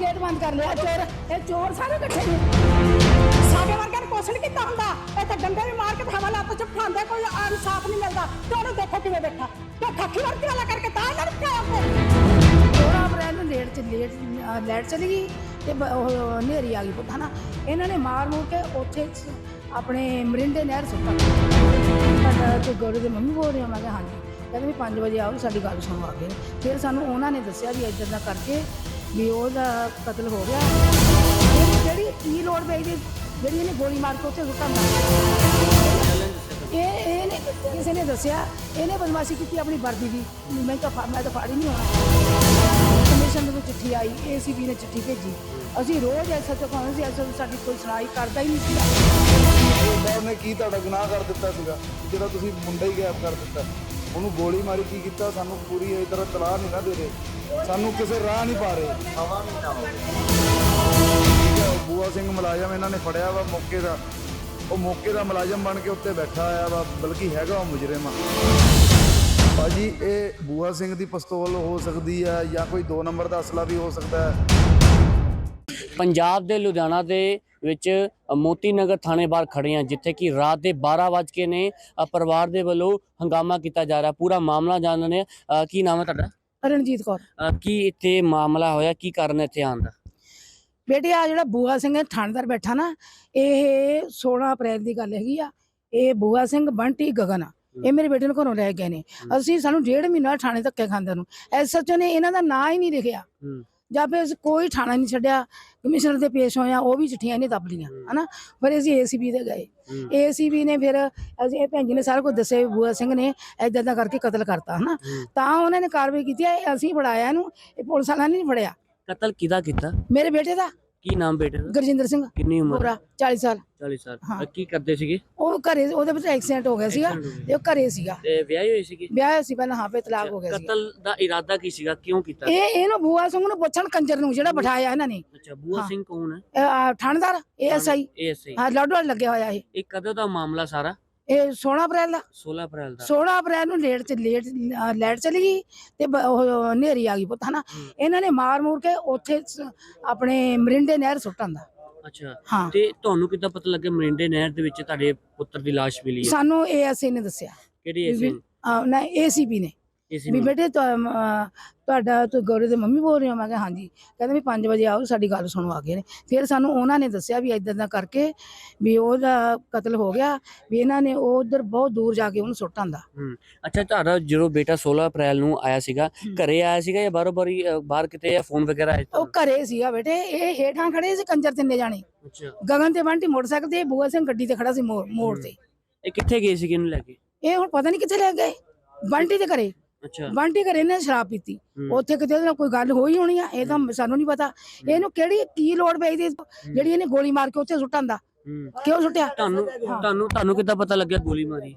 Gate ਬੰਦ ਕਰ ਲਿਆ, ਚੋਰ, ਇਹ ਚੋਰ ਸਾਰੇ ਇਕੱਠੇ ਨੇ। ਸਾਡੇ ਵਰਗਿਆਂ ਨੂੰ ਕੁਛ ਨਹੀਂ ਕੀਤਾ ਹੁੰਦਾ। ਇਹ ਤਾਂ ਡੰਡੇ ਵੀ ਮਾਰ ਕੇ ਹਵਾ ਲੱਤ ਚ ਫਾਂਦੇ ਕੋਈ ਇਨਸਾਫ ਨਹੀਂ ਮਿਲਦਾ। ਤੇ ਉਹਨੂੰ ਦੇਖੋ ਕਿਵੇਂ ਬੈਠਾ। ਤੇ ਖੱਖੀ ਵਰਗੀ ਵਾਲਾ ਕਰਕੇ ਤਾਂ ਇਹਨਾਂ ਨੂੰ ਪਿਆ ਉੱਤੇ 16 ਅਪ੍ਰੈਲ ਨੂੰ ਲੇਟ ਚ, ਲੇਟ ਲੈਟ ਚਲੀ ਗਈ, ਤੇ ਬ- ਹਨੇਰੀ ਆ ਗਈ ਪੁੱਤ, ਹਨਾ। ਇਹਨਾਂ ਨੇ ਮਾਰ ਮੂਰ ਕੇ ਉੱਥੇ ਆਪਣੇ ਮਰਿੰਡੇ ਨਹਿਰ ਸੁੱਟਾ ਸਾਡਾ ਤੇ ਗੌਰਵ ਦੇ ਮੰਮੀ ਬੋਲ ਰਹੇ ਹੋ ਮੈਂ ਕਿਹਾ ਹਾਂਜੀ। ਕਹਿੰਦੇ ਵੀ 5 ਵਜੇ ਆਓ, ਸਾਡੀ ਗੱਲ ਸੁਣੋ ਆ ਕੇ। ਫਿਰ ਸਾਨੂੰ ਉਹਨਾਂ ਨੇ ਦੱਸਿਆ ਵੀ ਇੱਦਾਂ ਦਾ ਕਰਕੇ ਵੀ ਉਹਦਾ ਕਤਲ ਹੋ ਗਿਆ। ਇਹਨੂੰ ਜਿਹੜੀ ਕੀ ਲੋੜ ਪਈ ਦੀ ਜਿਹੜੀ ਇਹਨੇ ਗੋਲੀ ਮਾਰ ਕੇ ਉੱਥੇ ਸੁੱਟਾ ਮਾਰਿਆ। ਇਹ ਇਹ ਕਿਸੇ ਨੇ ਦੱਸਿਆ, ਇਹਨੇ ਬਦਮਾਸ਼ੀ ਕੀਤੀ ਆਪਣੀ ਵਰਦੀ ਦੀ। ਮੈਂ ਤਾਂ ਫਾ- ਮੈਂ ਤਾਂ ਫਾੜੀ ਨਹੀਂ ਹੋਣਾ। ਕਮਿਸ਼ਨ ਨੂੰ ਚਿੱਠੀ ਆਈ ਏਸੀਬੀ ਨੇ ਚਿੱਠੀ ਭੇਜੀ। ਅਸੀਂ ਰੋਜ਼ ਐਸਾ ਚੁਕਾਉਂਦੇ ਸੀ, ਐਸਾ ਸਾਡੀ ਕੋਈ ਸੁਣਾਈ ਕਰਦਾ ਹੀ ਨਹੀਂ ਸੀ ਸਾਹਿਬ ਕੀ ਤੁਹਾਡਾ ਗੁਨਾਹ ਕਰ ਦਿੱਤਾ ਸੀਗਾ, ਜਿਹੜਾ ਤੁਸੀਂ ਮੁੰਡਾ ਹੀ ਗਾਇਬ ਕਰ ਦਿੱਤਾ? ਉਹਨੂੰ ਗੋਲੀ ਮਾਰੀ ਕੀ ਕੀਤਾ? ਸਾਨੂੰ ਪੂਰੀ ਇਹ ਤਰ੍ਹਾਂ ਤਲਾਹ ਨਹੀਂ ਨਾ ਦੇ ਰਹੇ। ਸਾਨੂੰ ਕਿਸੇ ਰਾਹ ਨਹੀਂ ਪਾ ਰਹੇ। ਹਵਾ ਮਹੀਨਾ ਹੋ ਗਿਆ ਬੂਆ ਸਿੰਘ ਮੁਲਾਜ਼ਮ ਇਹਨਾਂ ਨੇ ਫੜਿਆ ਵਾ ਮੌਕੇ ਦਾ। ਉਹ ਮੌਕੇ ਦਾ ਮੁਲਾਜ਼ਮ ਬਣ ਕੇ ਉੱਤੇ ਬੈਠਾ ਆਇਆ ਵਾ ਬਲਕਿ ਹੈਗਾ ਉਹ ਮੁਜਰਮ ਆ। ਭਾਜੀ ਇਹ ਬੂਆ ਸਿੰਘ ਦੀ ਪਿਸਤੌਲ ਹੋ ਸਕਦੀ ਹੈ ਜਾਂ ਕੋਈ 2 ਨੰਬਰ ਦਾ ਅਸਲਾ ਵੀ ਹੋ ਸਕਦਾ ਹੈ। ਪੰਜਾਬ ਦੇ ਲੁਧਿਆਣਾ ਦੇ ਵਿੱਚ ਮੋਤੀ ਨਗਰ ਥਾਣੇ ਬਾਹਰ ਖੜੇ ਹਾਂ ਜਿੱਥੇ ਕਿ ਰਾਤ ਦੇ 12 ਵਜ ਨੇ ਪਰਿਵਾਰ ਦੇ ਵੱਲੋਂ ਹੰਗਾਮਾ ਕੀਤਾ ਜਾ ਰਿਹਾ ਪੂਰਾ ਮਾਮਲਾ ਜਾਣਨੇ ਕੀ ਨਾਮ ਹੈ ਤੁਹਾਡਾ? ਰਣਜੀਤ ਕੌਰ। ਕੀ ਇੱਥੇ ਮਾਮਲਾ ਹੋਇਆ ਕੀ ਕਾਰਨ ਇੱਥੇ ਆਉਣ ਦਾ? ਬੇਟੇ ਆ ਜਿਹੜਾ ਬੂਆ ਸਿੰਘ ਥਾਣੇਦਾਰ ਬੈਠਾ ਨਾ ਇਹ 16 ਅਪ੍ਰੈਲ ਦੀ ਗੱਲ ਹੈਗੀ ਆ ਇਹ ਬੂਆ ਸਿੰਘ ਬੰਟੀ ਗਗਨ ਆ। ਇਹ ਮੇਰੇ ਬੇਟੇ ਨੂੰ ਘਰੋਂ ਲੈ ਗਏ ਨੇ। ਅਸੀਂ ਸਾਨੂੰ ਡੇਢ ਮਹੀਨਾ ਥਾਣੇ ਧੱਕੇ ਖਾਂਦੇ ਨੂੰ ਐਸਐਚਓ ਨੇ ਇਹਨਾਂ ਦਾ ਨਾਂ ਹੀ ਨਹੀਂ ਲਿਖਿਆ। ਜਾਂ ਫਿਰ ਅਸੀਂ ਕੋਈ ਥਾਣਾ ਨਹੀਂ ਛੱਡਿਆ ਕਮਿਸ਼ਨਰ ਦੇ ਪੇਸ਼ ਹੋਇਆ ਉਹ ਵੀ ਚਿੱਠੀਆਂ ਨਹੀਂ ਦੱਬ ਲੀਆਂ ਹਨਾ? ਫਿਰ ਅਸੀਂ ਏਸੀਬੀ ਦੇ ਗਏ। ਏਸੀਬੀ ਨੇ ਫਿਰ ਅਸੀਂ ਇਹ ਭੈਣ ਜੀ ਨੇ ਸਾਰਾ ਕੁਝ ਦੱਸਿਆ ਵੀ ਬੂਆ ਸਿੰਘ ਨੇ ਏਦਾਂ ਦਾ ਕਰਕੇ ਕਤਲ ਕਰਤਾ ਹਨਾ। ਤਾਂ ਉਹਨਾਂ ਨੇ ਕਾਰਵਾਈ ਕੀਤੀ ਅਸੀਂ ਫੜਾਇਆ ਇਹਨੂੰ ਇਹ ਪੁਲਿਸ ਵਾਲਿਆਂ ਨੇ ਨਹੀਂ ਫੜਿਆ। ਕਤਲ ਕਿਹਦਾ ਕੀਤਾ? ਮੇਰੇ ਬੇਟੇ ਦਾ। ਕੀ ਨਾਮ ਬੇਟੇ ਦਾ? ਗੁਰਜਿੰਦਰ ਸਿੰਘ। ਕਿੰਨੀ ਉਮਰ? ਪੂਰਾ 40 ਸਾਲ। 40 ਸਾਲ। ਹਾਂ। ਕੀ ਕਰਦੇ ਸੀਗੇ? ਉਹ ਘਰੇ ਉਹਦੇ ਵਿੱਚ ਐਕਸੀਡੈਂਟ ਹੋ ਗਿਆ ਸੀਗਾ Accident ਹੋ ਗਿਆ। ਤੇ ਉਹ ਘਰੇ ਸੀਗਾ। ਤੇ ਵਿਆਹੀ ਹੋਈ ਸੀਗੀ? ਵਿਆਹ ਹੋਇਆ ਸੀ ਪਹਿਲਾਂ ਹਾਂ ਫੇ ਤਲਾਕ ਹੋ ਗਿਆ ਸੀ ਕਤਲ ਦਾ ਇਰਾਦਾ ਕੀ ਸੀਗਾ? ਕਿਉਂ ਕੀਤਾ? ਇਹ ਇਹਨੂੰ ਬੂਆ ਸਿੰਘ ਨੂੰ ਪੁੱਛਣ ਕੰਜਰ ਨੂੰ ਜਿਹੜਾ ਬਿਠਾਇਆ ਇਹਨਾਂ ਨੇ। ਅੱਛਾ ਬੂਆ ਹਾਂ। ਸਿੰਘ ਕੌਣ ਹੈ? ਇਹ, ਆ, ਥਾਣੇਦਾਰ ਏਐਸਆਈ ਏਐਸਆਈ ਹਾਂ ਲਾਡੋਲ ਲੱਗਿਆ ਹੋਇਆ ਇਹ। ਇਹ ਕਦੋਂ ਦਾ ਮਾਮਲਾ ਸਾਰਾ? ਇਹ 16 ਅਪ੍ਰੈਲ ਦਾ। 16 ਅਪ੍ਰੈਲ ਦਾ। 16 ਅਪ੍ਰੈਲ ਨੂੰ ਲੇਟ ਚ ਲੇਟ ਅ, ਲਾਈਟ ਚਲੀ ਗਈ ਤੇ ਹਨੇਰੀ ਆ ਗਈ ਪੁੱਤ ਹਨਾ। ਇਹਨਾਂ ਨੇ ਮਾਰ ਮੂਰ ਕੇ ਉੱਥੇ ਆਪਣੇ ਮਰਿੰਡੇ ਨਹਿਰ ਸੁੱਟਾਂ ਦਾ। ਅੱਛਾ। ਤੇ ਤੁਹਾਨੂੰ ਕਿੱਦਾਂ ਪਤਾ ਲੱਗਿਆ ਮਰਿੰਡੇ ਨਹਿਰ ਦੇ ਵਿੱਚ ਤੁਹਾਡੇ ਪੁੱਤਰ ਦੀ ਲਾਸ਼ ਮਿਲੀ ਹੈ? ਸਾਨੂੰ ਏਐਸਆਈ ਨੇ ਦੱਸਿਆ। ਕਿਹੜੀ ਵੀ- ਐਸੀ ਅ, ਨਾ ਏਸੀਬੀ ਨੇ। ਵੀ ਬੇਟੇ ਤੁਹਾ- ਤੁਹਾਡਾ ਤੂੰ ਗੌਰਵ ਦੇ ਮੰਮੀ ਬੋਲ ਰਹੇ ਹੋ? ਮੈਂ ਕਿਹਾ ਹਾਂਜੀ। ਕਹਿੰਦੇ ਵੀ 5 ਵਜੇ ਆਓ ਸਾਡੀ ਗੱਲ ਸੁਣੋ ਆ ਕੇ ਨੇ ਫਿਰ ਸਾਨੂੰ ਉਹਨਾਂ ਨੇ ਦੱਸਿਆ ਵੀ ਇਦਾਂ ਦਾ ਕਰਕੇ ਵੀ ਉਹਦਾ ਕਤਲ ਹੋ ਗਿਆ ਵੀ ਇਹਨਾਂ ਨੇ ਉਹ ਉਧਰ ਬਹੁਤ ਦੂਰ ਜਾ ਕੇ ਉਹਨੂੰ ਸੁੱਟ ਆਂਦਾ। ਅੱਛਾ ਤੁਹਾਡਾ ਜਦੋਂ ਬੇਟਾ 16 ਅਪ੍ਰੈਲ ਨੂੰ ਆਇਆ ਸੀਗਾ। ਘਰੇ ਆਇਆ ਸੀਗਾ ਜਾਂ ਬਾਰੋ ਬਾਰੀ ਅ, ਬਾਹਰ ਕਿਤੇ ਜਾਂ ਫੋਨ ਵਗੈਰਾ ਆਇਆ ਉਹ ਘਰੇ ਸੀਗਾ ਬੇਟੇ। ਇਹ ਹੇਠਾਂ ਖੜੇ ਸੀ ਕੰਜਰ ਤਿੰਨੇ ਜਾਣੇ। ਅੱਛਾ। ਗਗਨ ਤੇ ਬੰਟੀ ਮੋਟਰਸਾਈਕਲ ਤੇ ਬੂਆ ਸਿੰਘ ਗੱਡੀ ਤੇ ਖੜਾ ਸੀ ਮੋੜ ਮੋੜ ਤੇ। ਇਹ ਕਿੱਥੇ ਗਏ ਸੀਗੇ ਇਹਨੂੰ ਲੈ ਕੇ? ਇਹ ਹੁਣ ਪਤਾ ਨਹੀਂ ਕਿੱਥੇ ਲੈ ਗਏ। ਬੰਟੀ ਦੇ ਘਰੇ। ਅੱਛਾ। ਬੰਟੀ ਘਰੇ ਨੇ ਸ਼ਰਾਬ ਪੀਤੀ। ਉੱਥੇ ਕਿਤੇ ਉਹਦੇ ਨਾਲ ਕੋਈ ਗੱਲ ਹੋਈ ਹੋਣੀ ਆ ਇਹ ਤਾਂ ਸਾਨੂੰ ਨਹੀਂ ਪਤਾ। ਇਹਨੂੰ ਕਿਹੜੀ ਕੀ ਲੋੜ ਪਈ ਦੀ ਜਿਹੜੀ ਇਹਨੇ ਗੋਲੀ ਮਾਰ ਕੇ ਉੱਥੇ ਸੁੱਟਾਂਦਾ ਹੂੰ। ਕਿਉਂ ਸੁੱਟਿਆ? ਤੁਹਾਨੂੰ ਤੁਹਾਨੂੰ ਤੁਹਾਨੂੰ ਕਿੱਦਾਂ ਪਤਾ ਲੱਗਿਆ ਗੋਲੀ ਮਾਰੀ?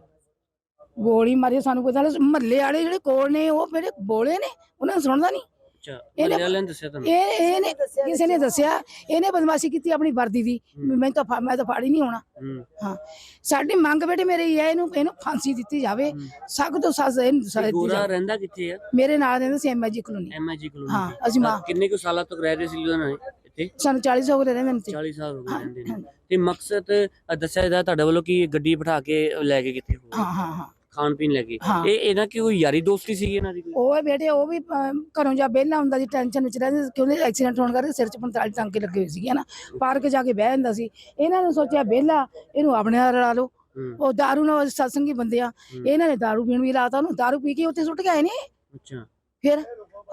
ਗੋਲੀ ਮਾਰੀ ਸਾਨੂੰ ਪਤਾ ਮਹੱਲੇ ਵਾਲੇ ਜਿਹੜੇ ਕੋਲ ਨੇ ਉਹ ਮੇਰੇ ਬੋਲੇ ਨੇ ਉਹਨਾਂ ਨੂੰ ਸੁਣਦਾ ਨਹੀਂ ਅੱਛਾ ਇਹਨੇ- ਮੱਲੇ ਵਾਲਿਆਂ ਨੇ ਦੱਸਿਆ ਤੁਹਾਨੂੰ? ਇਹ ਇਹਨੇ ਕਿਸੇ ਨੇ ਦੱਸਿਆ। ਇਹਨੇ ਬਦਮਾਸ਼ੀ ਕੀਤੀ ਆਪਣੀ ਵਰਦੀ ਦੀ। ਵੀ ਮੈਂ ਤਾਂ ਫਾ- ਮੈਂ ਤਾਂ ਫਾੜੀ ਨਹੀਂ ਹੋਣਾ ਹੂੰ, ਹਾਂ। ਸਾਡੀ ਮੰਗ ਬੇਟੇ ਮੇਰੇ ਇਹ ਹੈ ਇਹਨੂੰ ਇਹਨੂੰ ਫਾਂਸੀ ਦਿੱਤੀ ਜਾਵੇ। ਹੂੰ। ਸਖਤ ਤੋਂ ਸਖਤ ਇਹਨੂੰ ਸਜ਼ਾ ਤੇ ਦਿੱਤੀ ਗੋਰਾ ਜਾਵੇ। ਰਹਿੰਦਾ ਕਿੱਥੇ ਆ? ਮੇਰੇ ਨਾਲ ਰਹਿੰਦੇ ਸੀ ਐਮਆਈਜੀ ਕਲੋਨੀ। ਐਮਆਈਜੀ ਕਲੋਨੀ ਹਾਂ ਅਸੀਂ ਮਾਂ ਕਿੰਨੇ ਕੁ ਸਾਲਾਂ ਤੱਕ ਰਹਿ ਰਹੇ ਸੀ ਲੁਧਿਆਣਾ ਇੱਥੇ? ਸਾਨੂੰ 40 ਹੋ ਗਏ ਰਹਿੰਦੇ ਨੇ 40 ਸਾਲ ਹੋ ਗਏ ਹਾਂ, ਰਹਿੰਦੇ ਹਾਂ। ਨੇ। ਤੇ ਮਕਸਦ ਅ, ਦੱਸਿਆ ਜਾਂਦਾ ਤੁਹਾਡੇ ਵੱਲੋਂ ਕਿ ਗੱਡੀ ਬਿਠਾ ਕੇ ਲੈ ਕੇ ਕਿੱਥੇ ਹਾਂ ਹਾਂ ਹਾਂ। ਖਾਣ ਪੀਣ ਲੱਗੇ ਹਾਂ। ਇਹ ਇਹਨਾਂ ਕੀ ਕੋਈ ਯਾਰੀ ਦੋਸਤੀ ਸੀਗੀ ਇਹਨਾਂ ਦੀ ਕੋਈ ਉਹ ਹੈ ਬੇਟੇ ਉਹ ਵੀ ਅਮ, ਘਰੋਂ ਜਾ ਵਿਹਲਾ ਹੁੰਦਾ ਸੀ ਟੈਨਸ਼ਨ ਵਿੱਚ ਰਹਿੰਦੇ ਸੀ ਕਿ ਉਹਨੇ ਐਕਸੀਡੈਂਟ ਹੋਣ ਕਰਕੇ ਸਿਰ 'ਚ 45 ਟਾਂਕੇ ਲੱਗੇ ਹੋਏ ਸੀਗੇ ਨਾ ਪਾਰਕ ਜਾ ਕੇ ਬਹਿ ਜਾਂਦਾ ਸੀ ਇਹਨਾਂ ਨੇ ਸੋਚਿਆ ਵਿਹਲਾ ਇਹਨੂੰ ਆਪਣੇ ਨਾਲ ਰਲਾ ਲਓ ਹੂੰ, ਉਹ दारू ਨਾਲ ਸਤਸੰਗੀ ਬੰਦੇ ਆ ਹੂੰ। ਇਹਨਾਂ ਨੇ दारू ਪੀਣ ਵੀ ਲਾਤਾ ਉਹਨੂੰ दारू ਪੀ ਕੇ ਉੱਥੇ ਸੁੱਟ ਕੇ ਆਏ ਨੇ ਅੱਛਾ ਫਿਰ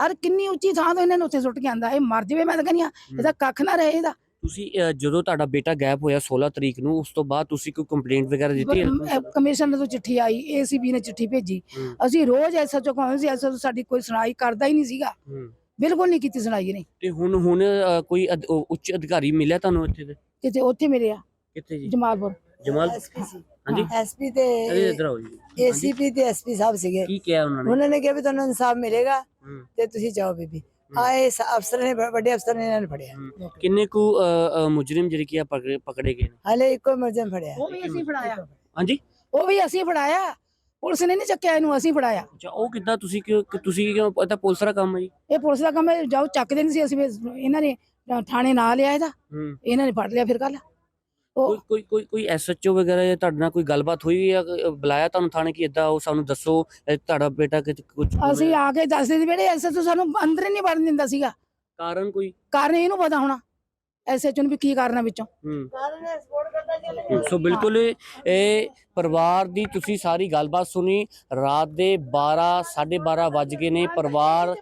ਅਰ ਕਿੰਨੀ ਉੱਚੀ ਥਾਂ ਤੋਂ ਇਹਨਾਂ ਨੇ ਉੱਥੇ ਸੁੱਟ ਕੇ ਆਂਦਾ ਇਹ ਮਰ ਜਾਵੇ ਮੈਂ ਤਾਂ ਕਹਿੰਦੀ ਆ ਇਹਦਾ ਕੱਖ ਨਾ ਰਹੇ ਇਹਦਾ ਤੁਸੀਂ ਜਦੋਂ ਤੁਹਾਡਾ ਬੇਟਾ ਗਾਇਬ ਹੋਇਆ 16 ਤਰੀਕ ਨੂੰ ਉਸ ਤੋਂ ਬਾਅਦ ਤੁਸੀਂ ਕੋਈ ਕੰਪਲੇਂਟ ਵਗੈਰਾ ਦਿੱਤੀ ਹੈ? ਕਮਿਸ਼ਨ ਤੋਂ ਚਿੱਠੀ ਆਈ ਏਸੀਬੀ ਨੇ ਚਿੱਠੀ ਭੇਜੀ। ਹੂੰ, ਅਸੀਂ ਰੋਜ਼ ਐਸਾ ਚੁਕਾਉਂਦੇ ਸੀ ਐਸਾ ਸਾਡੀ ਕੋਈ ਸੁਣਾਈ ਕਰਦਾ ਹੀ ਨਹੀਂ ਸੀਗਾ। ਹੂੰ। ਬਿਲਕੁਲ ਨਹੀਂ ਕੀਤੀ ਸੁਣਾਈ ਇਹਨੇ। ਤੇ ਹੁਣ ਹੁਣ ਕੋਈ ਅਧ- ਉਹ ਉੱਚ ਅਧਿਕਾਰੀ ਮਿਲਿਆ ਤੁਹਾਨੂੰ ਇੱਥੇ ਦੇ ਕਿਤੇ ਉੱਥੇ ਮੇਰੇ ਆ ਕਿੱਥੇ ਜੀ? ਜਮਾਲਪੁਰ। ਜਮਾਲ ਐਸਪੀ ਸੀ। ਹਾਂਜੀ। ਐਸਪੀ ਤੇ ਅਰੇ ਇੱਧਰ ਆਓ ਜੀ। ਏਸੀਪੀ ਤੇ ਐਸਪੀ ਸਾਹਿਬ ਸੀਗੇ। ਕੀ ਕਿਹਾ ਉਹਨਾਂ ਨੇ? ਉਹਨਾਂ ਨੇ ਕਿਹਾ ਵੀ ਤੁਹਾਨੂੰ ਇਨਸਾਫ ਮਿਲੇਗਾ ਹੂੰ, ਤੇ ਤੁਸੀਂ ਜਾਓ ਬੀਬੀ। ਆਏ ਸ- ਅਫਸਰ ਨੇ ਵੱਡੇ ਅਫਸਰ ਨੇ ਇਹਨਾਂ ਨੂੰ ਫੜਿਆ। ਕਿੰਨੇ ਕੁ ਅ, ਅ, ਮੁਜਰਮ ਜਿਹੜੇ ਕਿ ਆ ਪਕੜੇ ਪਕੜੇ ਗਏ ਨੇ? ਹਾਲੇ ਇੱਕੋ ਮਰਜਨ ਫੜਿਆ। ਉਹ ਵੀ ਅਸੀਂ ਫੜਾਇਆ। ਹਾਂਜੀ? ਉਹ ਵੀ ਅਸੀਂ ਫੜਾਇਆ। ਪੁਲਿਸ ਨੇ ਨਹੀਂ ਚੱਕਿਆ ਇਹਨੂੰ ਅਸੀਂ ਫੜਾਇਆ। ਅੱਛਾ ਉਹ ਕਿੱਦਾਂ ਤੁਸੀਂ ਕਿਉਂ ਕਿ ਤੁਸੀਂ ਕਿਉਂ ਪਤਾ ਪੁਲਿਸ ਦਾ ਕੰਮ ਹੈ ਜੀ। ਇਹ ਪੁਲਿਸ ਦਾ ਕੰਮ ਹੈ ਜਾਓ ਚੱਕਦੇ ਨਹੀਂ ਸੀ ਅਸੀਂ ਫਿਰ ਇਹਨਾਂ ਨੇ ਥਾਣੇ ਨਾਲ ਲਿਆ ਇਹਦਾ। ਹੂੰ। ਇਹਨਾਂ ਨੇ ਫੜ ਲਿਆ ਫਿਰ ਕੱਲ ਕੋਈ ਕੋਈ ਕੋਈ ਕੋਈ ਐਸਐਚਓ ਵਗੈਰਾ ਜਾਂ ਤੁਹਾਡੇ ਨਾਲ ਕੋਈ ਗੱਲਬਾਤ ਹੋਈ ਜਾਂ ਬੁਲਾਇਆ ਤੁਹਾਨੂੰ ਥਾਣੇ ਕੀ ਇਦਾਂ ਉਹ ਸਾਨੂੰ ਦੱਸੋ ਤੁਹਾਡਾ ਬੇਟਾ ਕਿ ਕੁਝ ਅਸੀਂ ਆ ਕੇ ਦੱਸਦੇ ਸੀ ਬੇੜੇ ਐਸੇ ਤੋਂ ਸਾਨੂੰ ਅੰਦਰ ਹੀ ਨਹੀਂ ਵੜਨ ਦਿੰਦਾ ਸੀਗਾ। ਕਾਰਨ ਕੋਈ? ਕਾਰਨ ਇਹਨੂੰ ਪਤਾ ਹੋਣਾ ਐਸੇ ਚੋਂ ਵੀ ਕੀ ਕਾਰਨ ਵਿੱਚੋਂ। ਹੂੰ। ਕਾਰਨ ਸਪੋਰਟ ਕਰਦਾ ਚੱਲ ਸੋ ਬਿਲਕੁਲ ਇਹ ਪਰਿਵਾਰ ਦੀ ਤੁਸੀਂ ਸਾਰੀ ਗੱਲਬਾਤ ਸੁਣੀ ਰਾਤ ਦੇ 12 12:30 ਵੱਜ ਗਏ ਨੇ। ਪਰਿਵਾਰ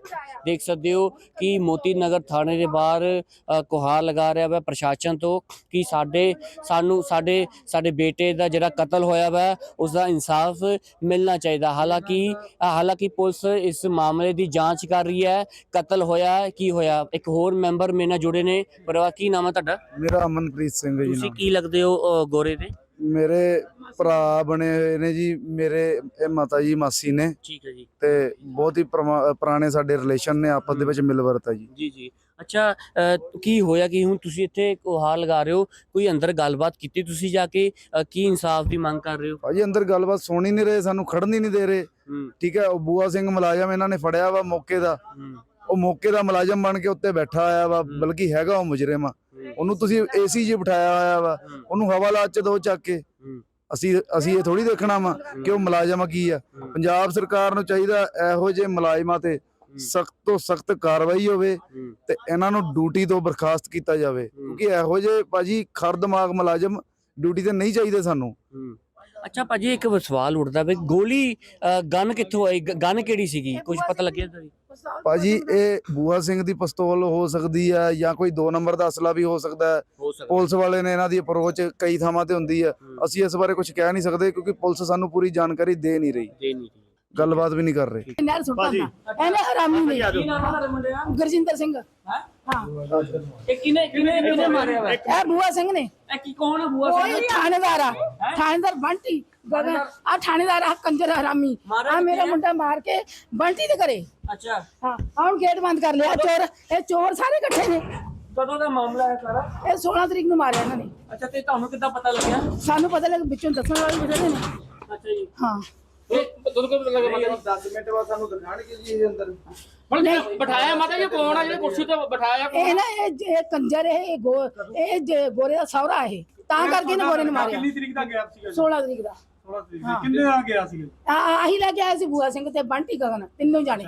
ਦੇਖ ਸਕਦੇ ਹੋ ਕਿ ਮੋਤੀ ਨਗਰ ਥਾਣੇ ਦੇ ਬਾਹਰ ਅ, ਗੁਹਾਰ ਲਗਾ ਰਿਹਾ ਵਾ ਪ੍ਰਸ਼ਾਸਨ ਤੋਂ ਕਿ ਸਾਡੇ ਸਾਨੂੰ ਸਾਡੇ ਸਾਡੇ ਬੇਟੇ ਦਾ ਜਿਹੜਾ ਕਤਲ ਹੋਇਆ ਵਾ ਉਸ ਦਾ ਇਨਸਾਫ ਮਿਲਣਾ ਚਾਹੀਦਾ। ਹਾਲਾਂਕਿ ਹਾਲਾਂਕਿ ਪੁਲਿਸ ਇਸ ਮਾਮਲੇ ਦੀ ਜਾਂਚ ਕਰ ਰਹੀ ਹੈ ਕਤਲ ਹੋਇਆ ਕੀ ਹੋਇਆ? ਇੱਕ ਹੋਰ ਮੈਂਬਰ ਮੇਰੇ ਨਾਲ ਜੁੜੇ ਨੇ। ਪਰਿਵਾਰ ਕੀ ਨਾਮ ਹੈ ਤੁਹਾਡਾ? ਮੇਰਾ ਅਮਨਪ੍ਰੀਤ ਸਿੰਘ ਜੀ ਤੁਸੀਂ ਕੀ ਲੱਗਦੇ ਹੋ ਗੋਰੇ ਦੇ? ਮੇਰੇ ਭਰਾ ਬਣੇ ਹੋਏ ਨੇ ਜੀ ਮੇਰੇ ਇਹ ਮਾਤਾ ਜੀ ਮਾਸੀ ਨੇ। ਠੀਕ ਹੈ ਜੀ। ਤੇ ਬਹੁਤ ਹੀ ਪਰਮਾ- ਪੁਰਾਣੇ ਸਾਡੇ ਰਿਲੇਸ਼ਨ ਨੇ ਆਪਸ ਦੇ ਵਿੱਚ ਮਿਲਵਰਤ ਹੈ ਜੀ। ਜੀ ਜੀ। ਅੱਛਾ ਅ, ਕੀ ਹੋਇਆ ਕਿ ਹੁਣ ਤੁਸੀਂ ਇੱਥੇ ਗੁਹਾਰ ਲਗਾ ਰਹੇ ਹੋ? ਕੋਈ ਅੰਦਰ ਗੱਲਬਾਤ ਕੀਤੀ ਤੁਸੀਂ ਜਾ ਕੇ? ਅ, ਕੀ ਇਨਸਾਫ ਦੀ ਮੰਗ ਕਰ ਰਹੇ ਹੋ? ਭਾਜੀ ਅੰਦਰ ਗੱਲਬਾਤ ਸੁਣ ਹੀ ਨਹੀਂ ਰਹੇ ਸਾਨੂੰ ਖੜਨ ਹੀ ਨਹੀਂ ਦੇ ਰਹੇ। ਹੂੰ। ਠੀਕ ਹੈ ਉਹ ਬੂਆ ਸਿੰਘ ਮੁਲਾਜ਼ਮ ਇਹਨਾਂ ਨੇ ਫੜਿਆ ਵਾ ਮੌਕੇ ਦਾ। ਹੂੰ। ਉਹ ਮੌਕੇ ਦਾ ਮੁਲਾਜ਼ਮ ਬਣ ਕੇ ਉੱਤੇ ਬੈਠਾ ਹੋਇਆ ਵਾ। ਬਲਕਿ ਹੈਗਾ ਉਹ ਮੁਜਰਮ ਆ। ਉਹਨੂੰ ਤੁਸੀਂ ਏਸੀ 'ਚ ਬਿਠਾਇਆ ਹੋਇਆ ਵਾ ਉਹਨੂੰ ਹਵਾਲਾਤ 'ਚ ਦੋ ਚੱਕ ਕੇ। ਅਸੀਂ ਅਸੀਂ ਇਹ ਥੋੜੀ ਦੇਖਣਾ ਵਾ ਕਿ ਉਹ ਮੁਲਾਜ਼ਮ ਆ ਕੀ ਆ। ਪੰਜਾਬ ਸਰਕਾਰ ਨੂੰ ਚਾਹੀਦਾ ਇਹੋ ਜਿਹੇ ਮੁਲਾਜ਼ਮਾਂ ਤੇ ਸਖਤ ਤੋਂ ਸਖਤ ਕਾਰਵਾਈ ਹੋਵੇ ਤੇ ਇਹਨਾਂ ਨੂੰ ਡਿਊਟੀ ਤੋਂ ਬਰਖਾਸਤ ਕੀਤਾ ਜਾਵੇ। ਕਿਉਂਕਿ ਇਹੋ ਜਿਹੇ ਭਾਜੀ ਖਰ ਦਿਮਾਗ ਮੁਲਾਜ਼ਮ ਡਿਊਟੀ ਤੇ ਨਹੀਂ ਚਾਹੀਦੇ ਸਾਨੂੰ। ਅੱਛਾ ਭਾਜੀ ਇੱਕ ਸਵਾਲ ਉੱਠਦਾ ਵੀ ਗੋਲੀ ਗਨ ਕਿੱਥੋਂ ਆਈ? ਗਨ ਕਿਹੜੀ ਸੀਗੀ? ਕੁਝ ਪਤਾ ਲੱਗਿਆ ਜੀ? ਭਾਜੀ ਇਹ ਬੂਆ ਸਿੰਘ ਦੀ ਪਿਸਤੌਲ ਹੋ ਸਕਦੀ ਹੈ ਜਾਂ ਕੋਈ 2 ਨੰਬਰ ਦਾ ਅਸਲਾ ਵੀ ਹੋ ਸਕਦਾ ਹੈ। ਪੁਲਿਸ ਵਾਲੇ ਨੇ ਇਹਨਾਂ ਦੀ ਅਪਰੋਚ ਕਈ ਥਾਵਾਂ ਤੇ ਹੁੰਦੀ ਹੂੰ, ਅਸੀਂ ਇਸ ਬਾਰੇ ਕੁਝ ਕਹਿ ਨਹੀਂ ਸਕਦੇ ਕਿਉਂਕਿ ਪੁਲਿਸ ਸਾਨੂੰ ਪੂਰੀ ਜਾਣਕਾਰੀ ਦੇ ਨਹੀਂ ਰਹੀ। ਦੇ ਨਹੀਂ ਰਹੀ। ਗੱਲਬਾਤ ਵੀ ਨਹੀਂ ਕਰ ਰਹੇ। ਨਹਿਰ ਸੁੱਟਾ ਨਾ ਇਹਨੇ ਹਰਾਮੀ ਨੇ ਗੁਰਜਿੰਦਰ ਸਿੰਘ। ਹੈਂ? ਹਾਂ। ਇਹ ਕਿਨੇ ਕਿਨੇ ਕਿਨੇ ਮਾਰਿਆ ਵਾ? ਇਹ ਬੂਆ ਸਿੰਘ ਨੇ। ਇਹ ਕੀ ਕੌਣ ਹੈ ਬੂਆ ਕੋਈ ਥਾਣੇਦਾਰ ਆ। ਥਾਣੇਦਾਰ ਬੰਟੀ। ਗਗਨ ਆ ਥਾਣੇਦਾਰ ਆ ਕੰਜਰ ਹਰਾਮੀ ਆ ਮੇਰਾ? ਮੁੰਡਾ ਮਾਰ ਕੇ ਬੰਟੀ ਦੇ ਘਰੇ ਅੱਛਾ। ਹਾਂ ਹੁਣ ਗੇਟ ਬੰਦ ਕਰ ਲਿਆ ਚੋਰ ਇਹ ਚੋਰ ਸਾਰੇ ਇਕੱਠੇ ਨੇ। ਕਦੋਂ ਦਾ ਮਾਮਲਾ ਹੈ ਸਾਰਾ? ਇਹ 16 ਤਰੀਕ ਨੂੰ ਮਾਰਿਆ ਇਹਨਾਂ ਨੇ। ਅੱਛਾ ਤੇ ਤੁਹਾਨੂੰ ਕਿੱਦਾਂ ਪਤਾ ਲੱਗਿਆ? ਸਾਨੂੰ ਪਤਾ ਲੱਗ ਵਿੱਚੋਂ ਦੱਸਣ ਵਾਲੇ ਬਥੇਰੇ ਨੇ। ਅੱਛਾ ਜੀ। ਹਾਂ। ਇਹ ਤੁਹਾਨੂੰ ਕਿੱਦਾਂ ਲੱਗਾ ਪਤਾ 10 ਮਿੰਟ ਬਾਅਦ ਸਾਨੂੰ ਦਿਖਾਣਗੇ ਜੀ ਇਹ ਅੰਦਰ। ਨਹੀਂ। ਬਿਠਾਇਆ ਮਾਤਾ ਜੀ ਕੌਣ ਆ? ਜਿਹੜੇ ਕੁਰਸੀ ਤੇ ਬਿਠਾਇਆ ਇਹ ਨਾ ਇਹ ਇਹ ਕੰਜਰ ਇਹ ਇਹ ਗੋ ਇਹ ਜ- ਗੋਰੇ ਦਾ ਸਹੁਰਾ ਇਹ। ਤਾਂ ਕਰਕੇ ਇਹਨੇ ਗੋਰੇ ਨੂੰ ਮਾਰਿਆ। ਕਿੰਨੀ ਤਰੀਕ ਦਾ ਗੈਪ ਸੀਗਾ 16 ਤਰੀਕ ਦਾ। 16 ਤਰੀਕ ਦੀ ਕਿੰਨੇ ਦਾ ਗਿਆ ਸੀ? ਆ ਆਹੀ ਲੈ ਕੇ ਆਏ ਸੀ ਬੂਆ ਸਿੰਘ ਤੇ ਬੰਟੀ ਗਗਨ ਤਿੰਨੋਂ ਜਾਣੇ।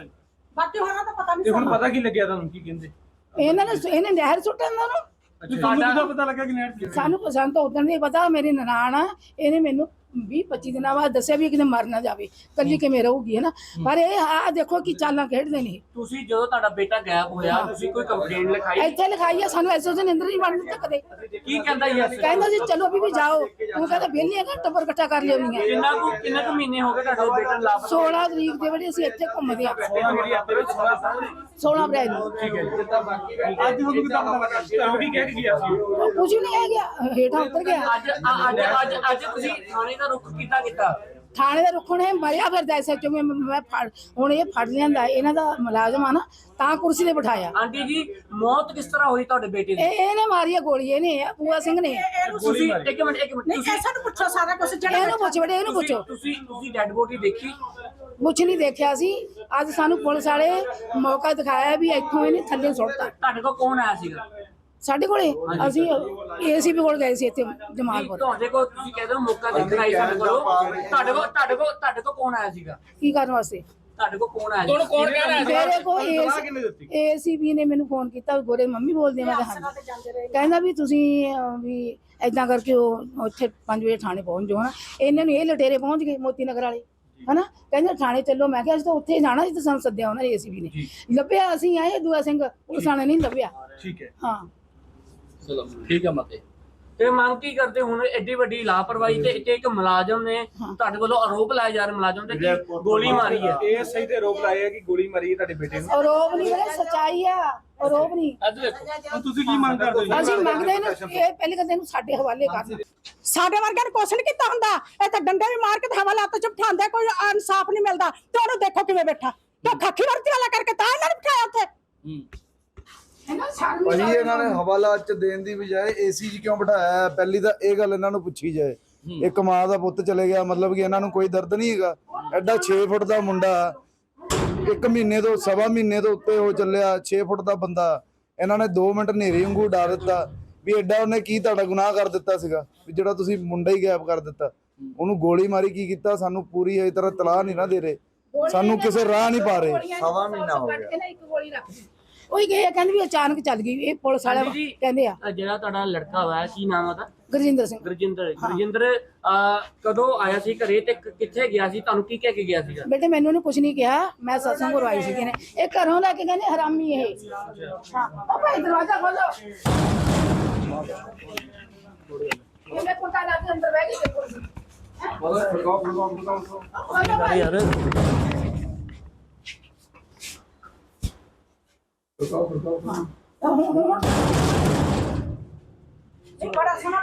ਬਾਕੀ ਹੋਰਾਂ ਦਾ ਪਤਾ ਤੇ ਹੁਣ ਪਤਾ ਕੀ ਲੱਗਿਆ ਤੁਹਾਨੂੰ ਕੀ ਕਹਿੰਦੇ? ਇਹਨਾਂ ਨੇ ਇਹਨੇ ਨਹਿਰ ਸੁੱਟਣ ਦਾ ਨਾ। ਅੱਛਾ ਤੁਹਾਨੂੰ ਕਿੱਦਾਂ ਪਤਾ ਲੱਗਾ ਕਿ ਨੈਟ ਸੀ ਸਾਨੂੰ ਪਸੰਦ ਤਾਂ ਉਦੋਂ ਨਹੀਂ ਪਤਾ ਮੇਰੀ ਨਨਾਣ ਆ ਇਹਨੇ ਮੈਨੂੰ 20 25 ਦਿਨਾਂ ਬਾਅਦ ਦੱਸਿਆ ਵੀ ਕਿਤੇ ਮਰ ਨਾ ਜਾਵੇ ਕੱਲੀ ਕਿਵੇਂ ਰਹੂਗੀ ਹੈ ਨਾ? ਪਰ ਇਹ ਆ ਦੇਖੋ ਕੀ ਚਾਲਾਂ ਖੇਡਦੇ ਨੇ ਤੁਸੀਂ ਜਦੋਂ ਤੁਹਾਡਾ ਬੇਟਾ ਗਾਇਬ ਹੋਇਆ ਤੁਸੀਂ ਕੋਈ ਕੰਪਲੇਂਟ ਲਿਖਾਈ? ਇੱਥੇ ਲਿਖਾਈ ਆ ਸਾਨੂੰ ਐਸੋਸੀਏਸ਼ਨ ਦੇ ਅੰਦਰ ਨਹੀਂ ਵੜਨ ਦਿੱਤਾ ਕਦੇ। ਕੀ ਕਹਿੰਦਾ ਯੈਸ ਕਹਿੰਦਾ ਸੀ ਚਲੋ ਵੀ ਵੀ ਜਾਓ। ਤੂੰ ਕਹਿੰਦਾ ਵਿਹਲੀ ਹੈਗਾ ਟੱਬਰ ਇਕੱਠਾ ਕਰ ਲਿਆਉਣੀ ਹੈ। ਕਿੰਨਾ ਕੁ ਕਿੰਨਾ ਕੁ ਮਹੀਨੇ ਹੋ ਗਏ ਤੁਹਾਡੇ ਬੇਟੇ ਲਾਪਤਾ? 16 ਤਰੀਕ ਦੇ ਵਜੇ ਅਸੀਂ ਇੱਥੇ ਘੁੰਮਦੇ ਆ ਜਿਹੜੀ ਆਪੇ ਵਿੱਚ 16 ਅਪ੍ਰੈਲ ਨੂੰ। ਠੀਕ ਹੈ ਅੱਜ ਤੁਹਾਨੂੰ ਕਿੱਦਾਂ ਪਤਾ ਲੱਗਾ? ਤੁਹਾਨੂੰ ਕੀ ਕਹਿ ਕੇ ਗਿਆ ਸੀ? ਉਹ ਕੁਝ ਨਹੀਂ ਹੈ ਗਿਆ। ਹੇਠਾਂ ਉਤਰ ਗਿਆ। ਅੱਜ ਅੱਜ ਅੱਜ ਅੱਜ ਤੁਸੀਂ ਥਾਣੇ ਦਾ ਰੁਖ ਕੀਤਾ ਕੀਤਾ? ਥਾਣੇ ਦੇ ਰੁੱਖੋਂ ਨੇ ਮਰਿਆ ਫਿਰਦਾ ਐ ਸੱਚੋ ਮੈਂ ਮੈਂ ਫੜ ਹੁਣ ਇਹ ਫੜ ਲਿਆਂਦਾ ਇਹਨਾਂ ਦਾ ਮੁਲਾਜ਼ਮ ਆ ਨਾ ਤਾਂ ਕੁਰਸੀ ਤੇ ਬਿਠਾਇਆ। ਆਂਟੀ ਜੀ ਮੌਤ ਕਿਸ ਤਰ੍ਹਾਂ ਹੋਈ ਤੁਹਾਡੇ ਬੇਟੇ ਦੀ? ਇਹ ਇਹਨੇ ਮਾਰੀ ਆ ਗੋਲੀ ਇਹਨੇ ਆ ਪੂਆ ਸਿੰਘ ਨੇ। ਤੁਸੀਂ ਇੱਕ ਮਿੰਟ ਇੱਕ ਮਿੰਟ ਨਹੀਂ ਤੁਸੀਂ ਐਸਾ ਨੂੰ ਪੁੱਛੋ ਸਾਰਾ ਕੁਝ ਜਿਹੜਾ ਇਹਨੂੰ ਪੁੱਛ। ਬੜੇ ਇਹਨੂੰ ਪੁੱਛੋ। ਤੁਸੀਂ ਤੁਸੀਂ ਡੈੱਡ ਬੋਡੀ ਦੇਖੀ? ਕੁਛ ਨਹੀਂ ਦੇਖਿਆ ਸੀ। ਅੱਜ ਸਾਨੂੰ ਪੁਲਿਸ ਵਾਲੇ ਮੌਕਾ ਦਿਖਾਇਆ ਵੀ ਇੱਥੋਂ ਇਹਨੇ ਥੱਲੇ ਸੁੱਟਤਾ। ਤੁਹਾਡੇ ਕੋਲ ਕੌਣ ਆਇਆ ਸੀਗਾ? ਸਾਡੇ ਕੋਲੇ? ਅਸੀਂ ਏਸੀਪੀ ਕੋਲ ਗਏ ਸੀ ਇੱਥੇ ਜਮਾਲਪੁਰ। ਤੁਹਾਡੇ ਕੋਲ ਤੁਸੀਂ ਕਹਿੰਦੇ ਹੋ ਮੌਕਾ ਦੇਖਣ ਆਈ ਸਾਡੇ ਕੋਲ। ਤੁਹਾਡੇ ਕੋਲ ਤੁਹਾਡੇ ਕੋਲ ਤੁਹਾਡੇ ਕੋਲ ਕੌਣ ਆਇਆ ਸੀਗਾ? ਕੀ ਕਰਨ ਵਾਸਤੇ? ਤੁਹਾਡੇ ਕੋਲ ਕੌਣ ਆਇਆ ਸੀ ਕੌਣ ਕਹਿ ਰਿਹਾ ਮੇਰੇ ਕੋਲ ਏਸੀਪੀ ਨੇ ਮੈਨੂੰ ਫੋਨ ਕੀਤਾ ਗੋਰੇ ਮੰਮੀ ਬੋਲਦੇ ਮੈਂ ਕਿਹਾ ਹਾਂਜੀ। ਕਹਿੰਦਾ ਵੀ ਤੁਸੀਂ ਵੀ ਐਦਾਂ ਕਰਕੇ ਉਹ ਉੱਥੇ 5 ਵਜੇ ਥਾਣੇ ਪਹੁੰਚ ਜਾਓ ਹਨਾ। ਇਹਨਾਂ ਨੂੰ ਇਹ ਲਟੇਰੇ ਪਹੁੰਚ ਗਏ ਮੋਤੀ ਨਗਰ ਵਾਲੇ ਹਨਾ। ਕਹਿੰਦੇ ਥਾਣੇ ਚੱਲੋ। ਮੈਂ ਕਿਹਾ ਅਸੀਂ ਤਾਂ ਉੱਥੇ ਹੀ ਜਾਣਾ ਸੀ ਤਾਂ ਸਾਨੂੰ ਸੱਦਿਆ ਉਹਨਾਂ ਨੇ ਏਸੀਪੀ ਨੇ। ਲੱਭਿਆ ਅਸੀਂ ਆਏ ਦੂਆ ਸਿੰਘ। ਪੁਲਿਸ ਵਾਲੇ ਨਹੀਂ ਲੱਭਿਆ। ਠੀਕ ਹੈ। ਹਾਂ। ਚਲੋ ਠੀਕ ਹੈ ਮਤੇ। ਤੇ ਮੰਗ ਕੀ ਕਰਦੇ ਹੁਣ? ਐਡੀ ਵੱਡੀ ਲਾਪਰਵਾਹੀ ਤੇ ਇੱਥੇ ਇੱਕ ਮੁਲਾਜ਼ਮ ਨੇ ਤੁਹਾਡੇ ਵੱਲੋਂ ਆਰੋਪ ਲਾਇਆ ਜਾ ਰਿਹਾ ਮੁਲਾਜ਼ਮ ਤੇ ਕਿ ਗੋਲੀ ਮਾਰੀ ਹੈ ਇਹ ਸਹੀ ਤੇ ਆਰੋਪ ਲਾਏ ਆ ਕਿ ਗੋਲੀ ਮਾਰੀ ਹੈ ਤੁਹਾਡੇ ਬੇਟੇ ਨੂੰ? ਆਰੋਪ ਨਹੀਂ ਵੀਰੇ ਸਚਾਈ ਆ। ਆਰੋਪ ਨਹੀਂ। ਅੱਜ ਦੇਖੋ ਤੁਸੀਂ ਕੀ ਮੰਗ ਕਰਦੇ ਹੋ? ਅਸੀਂ ਮੰਗਦੇ ਨੇ ਇਹ ਪਹਿਲੇ ਕਹਿੰਦੇ ਇਹਨੂੰ ਸਾਡੇ ਹਵਾਲੇ ਕਰਨ ਸਾਡੇ ਵਰਗਿਆਂ ਨੂੰ ਕੁਛ ਨੀ ਕੀਤਾ ਹੁੰਦਾ। ਇਹ ਤਾਂ ਡੰਡੇ ਵੀ ਮਾਰ ਕੇ ਤੇ ਹਵਾਲਾਤ ਚ ਬਿਠਾਉਂਦੇ ਕੋਈ ਇਨਸਾਫ ਨਹੀਂ ਮਿਲਦਾ। ਤੇ ਉਹਨੂੰ ਦੇਖੋ ਕਿਵੇਂ ਬੈਠਾ। ਤੇ ਖੱਖੀ ਵਰਤੀ ਵਾਲਾ ਕਰਕੇ ਤਾਂ ਇਹਨਾਂ ਨੂੰ ਬਿਠਾਇਆ ਉੱਥੇ। ਭਾਜੀ ਇਹਨਾਂ ਨੇ ਹਵਾਲਾਤ ਚ ਦੇਣ ਦੀ ਬਜਾਏ ਏਸੀ 'ਚ ਕਿਉਂ ਬਿਠਾਇਆ? ਹੈ? ਪਹਿਲੀ ਤਾਂ ਇਹ ਗੱਲ ਇਹਨਾਂ ਨੂੰ ਪੁੱਛੀ ਜਾਏ। ਇੱਕ ਮਾਂ ਦਾ ਪੁੱਤ ਚਲੇ ਗਿਆ ਮਤਲਬ ਕਿ ਇਹਨਾਂ ਨੂੰ ਕੋਈ ਦਰਦ ਨਹੀਂ ਹੈਗਾ। ਐਡਾ 6 ਫੁੱਟ ਦਾ ਮੁੰਡਾ ਇੱਕ ਮਹੀਨੇ ਤੋਂ ਸਵਾ ਮਹੀਨੇ ਤੋਂ ਉੱਤੇ ਹੋ ਚੱਲਿਆ 6 ਫੁੱਟ ਦਾ ਬੰਦਾ। ਇਹਨਾਂ ਨੇ 2 ਮਿੰਟ ਨੇਰੇ ਵਾਂਗੂ ਉਡਾ ਦਿੱਤਾ ਵੀ ਐਡਾ ਉਹਨੇ ਕੀ ਤੁਹਾਡਾ ਗੁਨਾਹ ਕਰ ਦਿੱਤਾ ਸੀਗਾ? ਵੀ ਜਿਹੜਾ ਤੁਸੀਂ ਮੁੰਡਾ ਹੀ ਗਾਇਬ ਕਰ ਦਿੱਤਾ। ਉਹਨੂੰ ਗੋਲੀ ਮਾਰੀ ਕੀ ਕੀਤਾ? ਸਾਨੂੰ ਪੂਰੀ ਇਹ ਤਰ੍ਹਾਂ ਤਲਾਹ ਨਹੀਂ ਨਾ ਦੇ ਰਹੇ। ਸਾਨੂੰ ਕਿਸੇ ਰਾਹ ਨਹੀਂ ਪਾ ਰਹੇ। ਸਵਾ ਮਹੀਨਾ ਹੋ ਗਿਆ। ਇੱਕ ਗੋਲੀ ਰੱਖ ਦਿੱਤੀ। ਉਹੀ ਗਏ ਕਹਿੰਦੇ ਵੀ ਅਚਾਨਕ ਚੱਲ ਗਈ ਇਹ ਪੁਲਿਸ ਵਾਲੇ ਹਾਂਜੀ ਜੀ। ਕਹਿੰਦੇ ਆ। ਅ, ਜਿਹੜਾ ਤੁਹਾਡਾ ਲੜਕਾ ਹੋਇਆ ਕੀ ਨਾਮ ਆ ਉਹਦਾ? ਗੁਰਜਿੰਦਰ ਸਿੰਘ। ਗੁਰਜਿੰਦਰ ਗੁਰਜਿੰਦਰ ਅ, ਕਦੋਂ ਆਇਆ ਸੀ ਘਰੇ ਤੇ ਕ- ਕਿੱਥੇ ਗਿਆ ਸੀ? ਤੁਹਾਨੂੰ ਕੀ ਕਹਿ ਕੇ ਗਿਆ ਸੀਗਾ? ਬੇਟੇ ਮੈਨੂੰ ਨੇ ਕੁਝ ਨਹੀਂ ਕਿਹਾ ਮੈਂ ਸਤਸੰਗ ਕਰਵਾਈ ਸੀ ਨੇ ਇਹ ਘਰੋਂ ਲੈ ਕੇ ਕਹਿੰਦੇ ਹਰਾਮੀ ਇਹ। ਹਾਂ ਉਹ ਭਾਈ ਦਰਵਾਜ਼ਾ ਖੋਲੋ। ਇਹਨੇ ਕੁੰਡਾ ਲਾ ਕੇ ਅੰਦਰ ਬਹਿ ਗਈ ਦੇਖੋ ਯਾਰ ਇਹ ਬੜਾ ਸੋਹਣਾ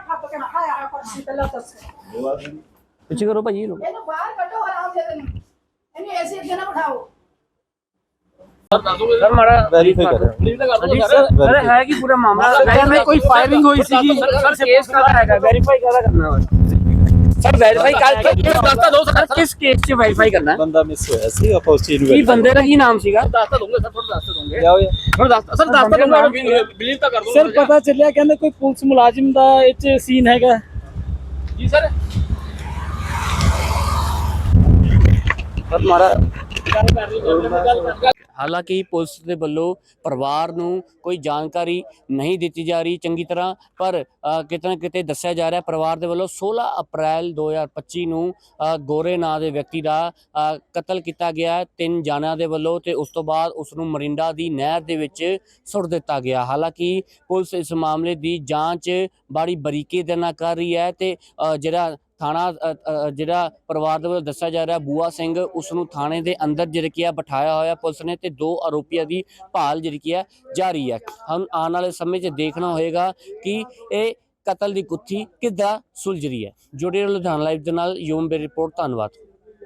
ਖੱਪ ਕੇ ਖਾਇਆ ਆ ਕੁਰਸੀ ਤੇ ਲੱਤ ਪਿੱਛੇ ਕਰੋ ਭਾਜੀ ਇਹਨੂੰ ਇਹਨੂੰ ਬਾਹਰ ਕੱਢੋ ਆਰਾਮ ਦੇ ਦੇਣ ਇਹਨੂੰ ਐਸੇ ਅੱਗੇ ਨਾ ਬਿਠਾਓ ਸਰ ਮਾੜਾ ਵੈਰੀਫਾਈ ਕਰ ਹਾਂਜੀ ਸਰ ਸਰ ਹੈ ਕੀ ਪੂਰਾ ਮਾਮਲਾ ਵੈਰੀਫਾਈ ਕੋਈ ਫਾਇਰਿੰਗ ਹੋਈ ਸੀਗੀ ਸਰ ਵੈਰੀਫਾਈ ਕਾਹਦਾ ਕਰਨਾ ਵਾ ਸਰ ਵੈਰੀਫਾਈ ਕਰ ਦੱਸਤਾ ਦੋ ਸਰ। ਕਿਸ ਕੇਸ 'ਚ ਵੈਰੀਫਾਈ ਕਰਨਾ ਹੈ? ਬੰਦਾ ਮਿਸ ਹੋਇਆ ਸੀ ਆਪਾਂ ਉਸ ਚੀਜ਼ ਨੂੰ ਕੀ ਬੰਦੇ ਦਾ ਕੀ ਨਾਮ ਸੀਗਾ? ਦੱਸਤਾ ਦੂੰਗਾ ਸਰ ਥੋੜਾ ਦੱਸ ਦੂੰਗੇ ਕਿਆ ਹੋਇਆ ਥੋੜਾ ਦੱਸ ਸਰ ਦੱਸਤਾ ਦੂੰਗਾ ਬਿਲੀਵ ਤਾਂ ਕਰ ਦੂੰਗਾ ਸਰ ਪਤਾ ਚੱਲਿਆ ਕਹਿੰਦੇ ਕੋਈ ਪੁਲਿਸ ਮੁਲਾਜ਼ਮ ਦਾ ਇਹ ਚ ਸੀਨ ਹੈਗਾ। ਜੀ ਸਰ। ਸਰ ਮਾਰਾ ਹਾਲਾਂਕਿ ਪੁਲਿਸ ਦੇ ਵੱਲੋਂ ਪਰਿਵਾਰ ਨੂੰ ਕੋਈ ਜਾਣਕਾਰੀ ਨਹੀਂ ਦਿੱਤੀ ਜਾ ਰਹੀ ਚੰਗੀ ਤਰ੍ਹਾਂ ਪਰ ਅ, ਕਿਤੇ ਨਾ ਕਿਤੇ ਦੱਸਿਆ ਜਾ ਰਿਹਾ ਪਰਿਵਾਰ ਦੇ ਵੱਲੋਂ 16 ਅਪ੍ਰੈਲ 2025 ਨੂੰ ਗੋਰੇ ਨਾਂ ਦੇ ਵਿਅਕਤੀ ਦਾ ਕਤਲ ਕੀਤਾ ਗਿਆ ਤਿੰਨ ਜਾਣਿਆਂ ਦੇ ਵੱਲੋਂ ਤੇ ਉਸ ਤੋਂ ਬਾਅਦ ਉਸ ਨੂੰ ਮਰਿੰਡਾ ਦੀ ਨਹਿਰ ਦੇ ਵਿੱਚ ਸੁੱਟ ਦਿੱਤਾ ਗਿਆ। ਹਾਲਾਂਕਿ ਪੁਲਿਸ ਇਸ ਮਾਮਲੇ ਦੀ ਜਾਂਚ ਬੜੀ ਬਰੀਕੀ ਦੇ ਨਾਲ ਕਰ ਰਹੀ ਹੈ ਤੇ ਜਿਹੜਾ ਥਾਣਾ ਜਿਹੜਾ ਪਰਿਵਾਰ ਦੇ ਵੱਲੋਂ ਦੱਸਿਆ ਜਾ ਰਿਹਾ, ਬੂਆ ਸਿੰਘ ਉਸ ਨੂੰ ਥਾਣੇ ਦੇ ਅੰਦਰ ਜਿਹੜੀ ਕੀ ਆ, ਬਿਠਾਇਆ ਹੋਇਆ ਪੁਲਿਸ ਨੇ ਤੇ ਦੋ ਆਰੋਪੀਆਂ ਦੀ ਭਾਲ ਜਿਹੜੀ ਕੀ ਹੈ ਜਾਰੀ ਹੈ ਹੁਣ ਆਉਣ ਵਾਲੇ ਸਮੇਂ 'ਚ ਦੇਖਣਾ ਹੋਏਗਾ ਕਿ ਇਹ ਕਤਲ ਦੀ ਗੁੱਥੀ ਕਿੱਦਾਂ ਸੁਲਝ ਰਹੀ ਹੈ। ਜੁੜੇ ਰਹੋ ਲੁਧਿਆਣਾ ਲਾਈਵ ਦੇ ਨਾਲ, ਯੋਮ ਬੇ ਰਿਪੋਰਟ, ਧੰਨਵਾਦ।